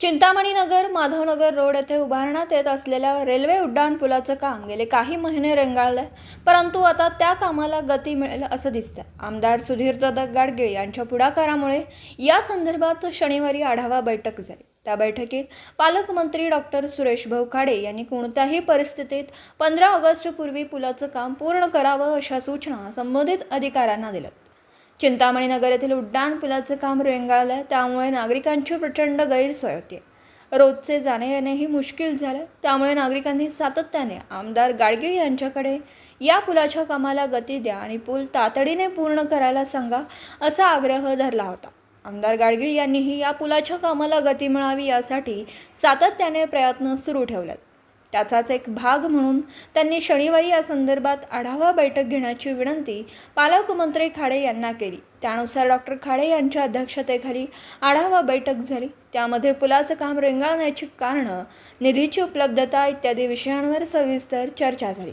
चिंतामणी नगर Madhavnagar road येथे उभारण्यात येत असलेल्या रेल्वे उड्डाण पुलाचं काम गेले काही महिने रेंगाळलंय. परंतु आता त्या कामाला गती मिळेल असं दिसतं आमदार सुधीर दत्त गाडगिळ यांच्या पुढाकारामुळे या संदर्भात शनिवारी आढावा बैठक झाली. त्या बैठकीत पालकमंत्री डॉक्टर सुरेश भाऊ खाडे यांनी कोणत्याही परिस्थितीत पंधरा ऑगस्टपूर्वी पुलाचं काम पूर्ण करावं अशा सूचना संबंधित अधिकाऱ्यांना दिल्या चिंतामणी नगर येथील उड्डाण पुलाचं काम रेंगाळलं आहे त्यामुळे नागरिकांची प्रचंड गैरसोय होते. रोजचे जाणे येणेही मुश्किल झालं त्यामुळे नागरिकांनी सातत्याने आमदार गाडगिळ यांच्याकडे या पुलाच्या कामाला गती द्या आणि पूल तातडीने पूर्ण करायला सांगा असा आग्रह धरला होता. आमदार गाडगिळ यांनीही या पुलाच्या कामाला गती मिळावी यासाठी सातत्याने प्रयत्न सुरू ठेवलेत. त्याचाच एक भाग म्हणून त्यांनी शनिवारी या संदर्भात आढावा बैठक घेण्याची विनंती पालकमंत्री खाडे यांना केली. त्यानुसार डॉक्टर खाडे यांच्या अध्यक्षतेखाली आढावा बैठक झाली. त्यामध्ये पुलाचं काम रेंगाळण्याची कारणं निधीची उपलब्धता इत्यादी विषयांवर सविस्तर चर्चा झाली.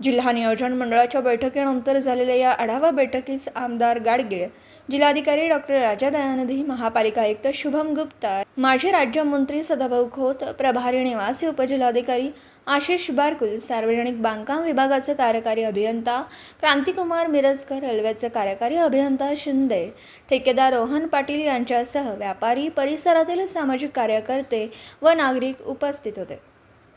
जिल्हा नियोजन मंडळाच्या बैठकीनंतर झालेल्या या आढावा बैठकीस आमदार गाडगीळ जिल्हाधिकारी डॉक्टर राजा दयानिधी महापालिका आयुक्त शुभम गुप्ता माजी राज्यमंत्री सदाभाऊ खोत प्रभारी निवासी उपजिल्हाधिकारी आशिष बारकुल सार्वजनिक बांधकाम विभागाचे कार्यकारी अभियंता क्रांतिकुमार मिरजकर रेल्वेचे कार्यकारी अभियंता शिंदे ठेकेदार रोहन पाटील यांच्यासह व्यापारी परिसरातील सामाजिक कार्यकर्ते व नागरिक उपस्थित होते.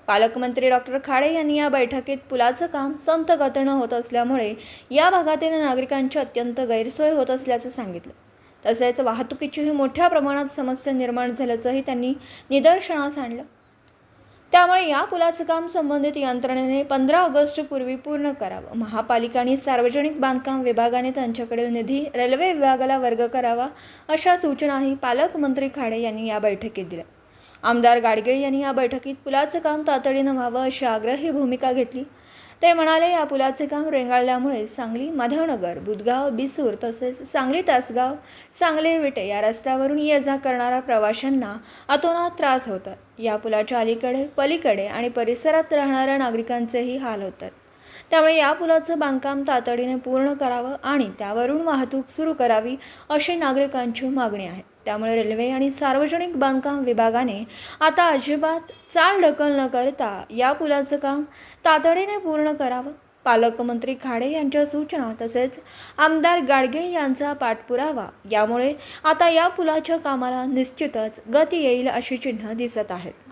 पालकमंत्री डॉक्टर खाडे यांनी या बैठकीत पुलाचं काम संत गतीनं होत असल्यामुळे या भागातील नागरिकांची अत्यंत गैरसोय होत असल्याचं सांगितलं. तसेच वाहतुकीचीही मोठ्या प्रमाणात समस्या निर्माण झाल्याचंही त्यांनी निदर्शनास आणलं. त्यामुळे या पुलाचं काम संबंधित यंत्रणेने पंधरा ऑगस्टपूर्वी पूर्ण करावं. महापालिका आणि सार्वजनिक बांधकाम विभागाने त्यांच्याकडील निधी रेल्वे विभागाला वर्ग करावा अशा सूचनाही पालकमंत्री खाडे यांनी या बैठकीत दिल्या. आमदार गाडगीळ यांनी या बैठकीत पुलाचं काम तातडीनं व्हावं अशी आग्रही भूमिका घेतली. ते म्हणाले या पुलाचे काम रेंगाळल्यामुळे सांगली माधवनगर बुधगाव बिसूर तसेच सांगली तासगाव सांगली विटे या रस्त्यावरून ये जा करणाऱ्या प्रवाशांना अतोनात त्रास होतात या पुलाच्या अलीकडे पलीकडे आणि परिसरात राहणाऱ्या नागरिकांचेही हाल होतात. त्यामुळे या पुलाचं बांधकाम तातडीने पूर्ण करावं आणि त्यावरून वाहतूक सुरू करावी अशी नागरिकांची मागणी आहे. त्यामुळे रेल्वे आणि सार्वजनिक बांधकाम विभागाने आता अजिबात चाल ढकल न करता या पुलाचं काम तातडीने पूर्ण करावं. पालकमंत्री खाडे यांच्या सूचना तसेच आमदार गाडगीळ यांचा पाठपुरावा यामुळे आता या पुलाच्या कामाला निश्चितच गती येईल अशी चिन्ह दिसत आहेत.